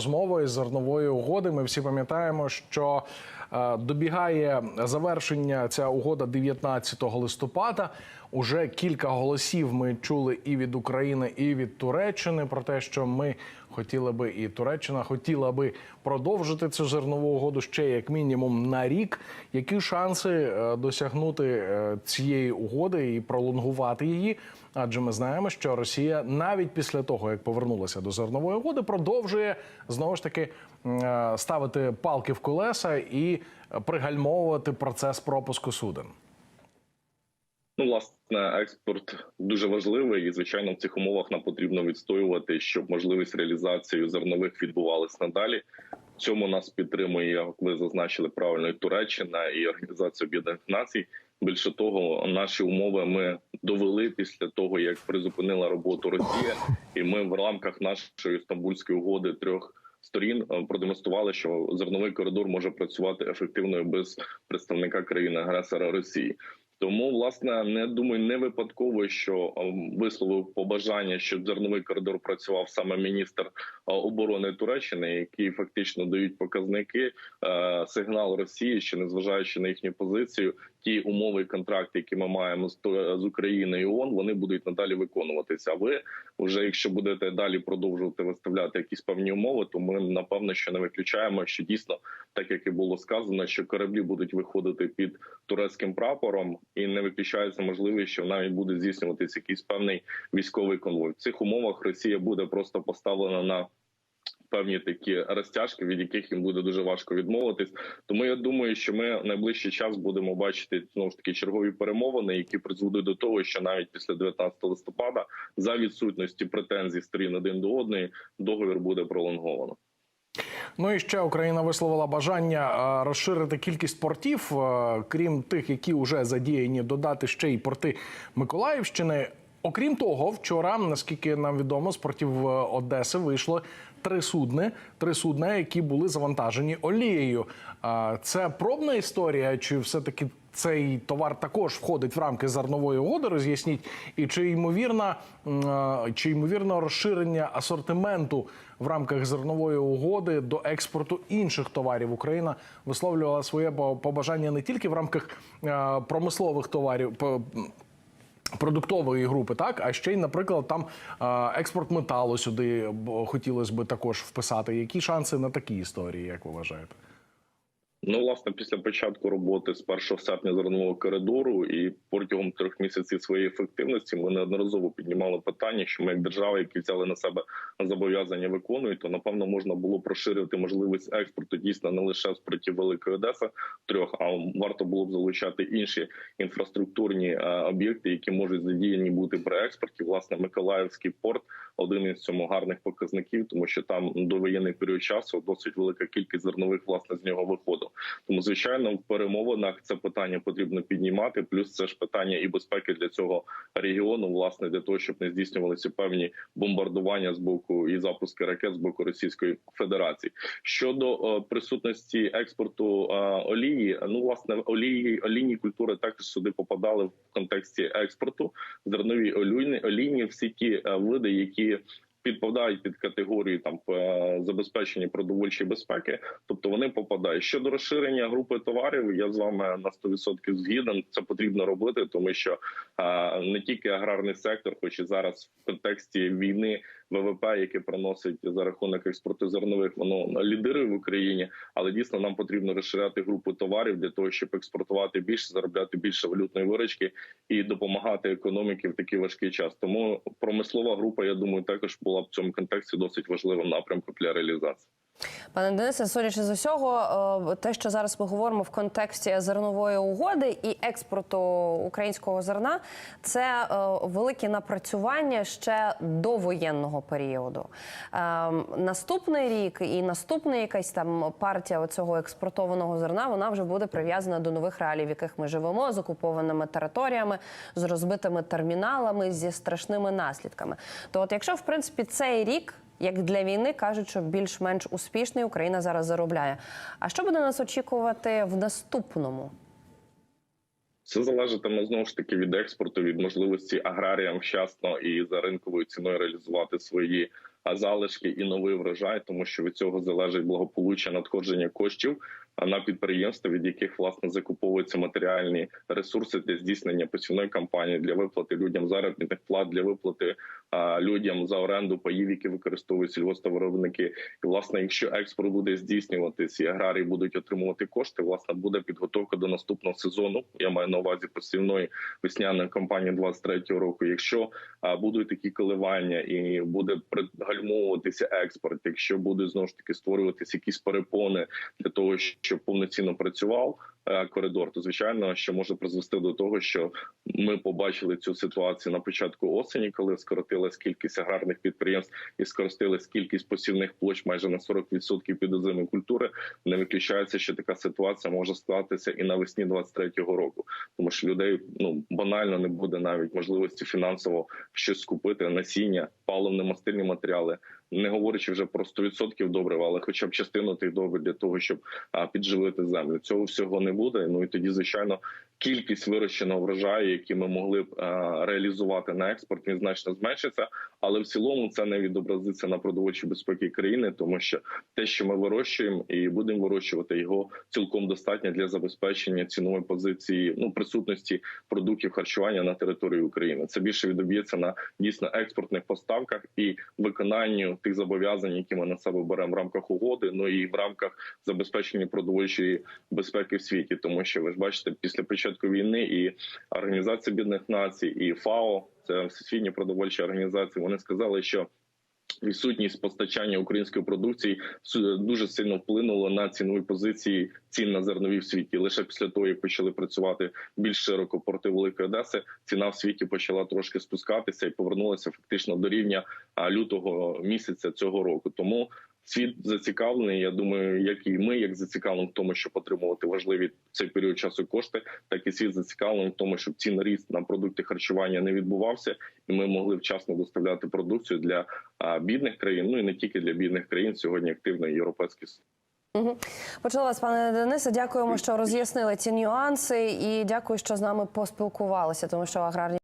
Розмови з зернової угоди. Ми всі пам'ятаємо, що е, добігає завершення ця угода 19 листопада. Уже кілька голосів ми чули і від України, і від Туреччини про те, що ми хотіли би, і Туреччина хотіла би продовжити цю зернову угоду ще як мінімум на рік. Які шанси е, досягнути е, цієї угоди і пролонгувати її? Адже ми знаємо, що Росія навіть після того, як повернулася до зернової угоди, продовжує знову ж таки е, ставити палки в колеса і пригальмовувати процес пропуску суден. Ну, власне, експорт дуже важливий, і звичайно, в цих умовах нам потрібно відстоювати, щоб можливість реалізації зернових відбувалась надалі. В цьому нас підтримує, як ви зазначили правильно, і Туреччина і Організація Об'єднаних Націй. Більше того, наші умови ми довели після того, як призупинила роботу Росія, і ми в рамках нашої стамбульської угоди трьох. Сторін е, продемонстрували, що зерновий коридор може працювати ефективно без представника країни агресора Росії. Тому, власне, не думаю, не випадково, що висловив побажання, щоб зерновий коридор працював саме міністр оборони Туреччини, які фактично дають показники е, сигнал Росії, що незважаючи на їхню позицію, ті умови і контракти, які ми маємо з з Україною і ООН, вони будуть надалі виконуватися. Ви вже якщо будете далі продовжувати виставляти якісь певні умови, то ми напевно що не виключаємо, що дійсно, так як і було сказано, що кораблі будуть виходити під турецьким прапором, і не виключається можливість, що навіть буде здійснюватися якийсь певний військовий конвой. В цих умовах Росія буде просто поставлена на певні такі розтяжки, від яких їм буде дуже важко відмовитись. Тому я думаю, що ми в найближчий час будемо бачити знову ж таки чергові перемовини, які призведуть до того, що навіть після 19 листопада, за відсутності претензій сторін один до одної, договір буде пролонговано. Ну і ще Україна висловила бажання розширити кількість портів, крім тих, які вже задіяні, додати ще й порти Миколаївщини. Окрім того, вчора, наскільки нам відомо, з портів Одеси вийшло три судни, три судна, які були завантажені олією. Це пробна історія, чи все-таки цей товар також входить в рамки зернової угоди? Роз'ясніть, і чи ймовірна чи ймовірно розширення асортименту в рамках зернової угоди до експорту інших товарів? Україна висловлювала своє побажання не тільки в рамках промислових товарів. Продуктової групи, так а ще й, наприклад, там експорт металу сюди хотілося б також вписати. Які шанси на такі історії, як ви вважаєте? Ну, власне, після початку роботи з 1 серпня зернового коридору і протягом трьох місяців своєї ефективності ми неодноразово піднімали питання, що ми, як держава, які взяли на себе зобов'язання, виконують, то напевно можна було б розширити можливість експорту дійсно не лише з портів Великої Одеси трьох, а варто було б залучати інші інфраструктурні е, об'єкти, які можуть задіяні бути при експорті. Власне, Миколаївський порт один із цьому гарних показників, тому що там до воєнний період часу досить велика кількість зернових власне з нього Тому, звичайно, в перемовинах це питання потрібно піднімати. Плюс це ж питання і безпеки для цього регіону, власне, для того, щоб не здійснювалися певні бомбардування з боку і запуски ракет з боку Російської Федерації. Щодо е, присутності експорту е, олії, ну власне олії олійні культури також сюди попадали в контексті експорту. Зернові олійні, олійні всі ті е, види, які підпадають під категорію там е, забезпечення продовольчої безпеки, тобто вони попадають щодо розширення групи товарів. Я з вами на 100% згіден. Це потрібно робити, тому що е, не тільки аграрний сектор, хоч і зараз в контексті війни ВВП, яке приносить за рахунок експорту зернових, воно лідирує в Україні, але дійсно нам потрібно розширяти групу товарів для того, щоб експортувати більше, заробляти більше валютної виручки і допомагати економіці в такий важкий час. Тому промислова група, я думаю, також була в цьому контексті досить важливим напрямком для реалізації. Пане Денисе, судячи з усього, е, те, що зараз ми говоримо в контексті зернової угоди і експорту українського зерна, це е, великі напрацювання ще до воєнного періоду. Е, Наступний рік і наступна якась там партія цього експортованого зерна, вона вже буде прив'язана до нових реалій, в яких ми живемо, з окупованими територіями, з розбитими терміналами, зі страшними наслідками. То, от, якщо в принципі цей рік як для війни кажуть, що більш-менш успішний Україна зараз заробляє. А що буде нас очікувати в наступному? Це залежатиме знову ж таки від експорту, від можливості аграріям вчасно і за ринковою ціною реалізувати свої залишки і новий врожай, тому що від цього залежить благополуччя надходження коштів на підприємства, від яких власне закуповуються матеріальні ресурси для здійснення посівної кампанії, для виплати людям заробітних плат, для виплати а, людям за оренду паїв, які використовують сільгоспвиробники. І власне, якщо експорт буде здійснюватись і аграрії будуть отримувати кошти, власне буде підготовка до наступного сезону. Я маю на увазі посівної весняної кампанії 23-го року. Якщо а, будуть такі коливання і буде пригальмовуватися експорт, якщо буде знову ж таки створюватися якісь перепони для того, щоб повноцінно працював е, коридор, то звичайно, що може призвести до того, що ми побачили цю ситуацію на початку осені, коли скоротилась кількість аграрних підприємств і скоротилась кількість посівних площ майже на 40% під озимої культури. Не виключається, що така ситуація може статися і навесні 23-го року, тому що людей ну банально не буде навіть можливості фінансово щось скупити насіння, паливно-мастильні матеріали. Не говорячи вже про 100% добрива, але хоча б частину тих добрив для того, щоб підживити землю. Цього всього не буде. Ну і тоді, звичайно, кількість вирощеного врожаю, які ми могли б реалізувати на експорт, він значно зменшиться. Але в цілому це не відобразиться на продовольчій безпеці країни, тому що те, що ми вирощуємо і будемо вирощувати, його цілком достатньо для забезпечення цінової позиції ну присутності продуктів харчування на території України. Це більше відоб'ється на дійсно експортних поставках і виконанню тих зобов'язань, які ми на себе беремо в рамках угоди. Ну і в рамках забезпечення продовольчої безпеки в світі, тому що ви ж бачите, після початку війни і Організація Бідних Націй, і ФАО, це всесвітні продовольчі організації. Вони сказали, що Відсутність постачання української продукції дуже сильно вплинуло на цінові позиції цін на зернові в світі. Лише після того, як почали працювати більш широко порти Великої Одеси, ціна в світі почала трошки спускатися і повернулася фактично до рівня лютого місяця цього року. Тому світ зацікавлений. Я думаю, як і ми, як зацікавлені в тому, щоб отримувати важливі цей період часу кошти, так і світ зацікавлений в тому, щоб цін ріст на продукти харчування не відбувався, і ми могли вчасно доставляти продукцію для бідних країн. Ну і не тільки для бідних країн. Сьогодні активно європейський Угу. Почула вас, пане Денисе. Дякуємо, що роз'яснили ці нюанси, і дякую, що з нами поспілкувалися, тому що аграрні.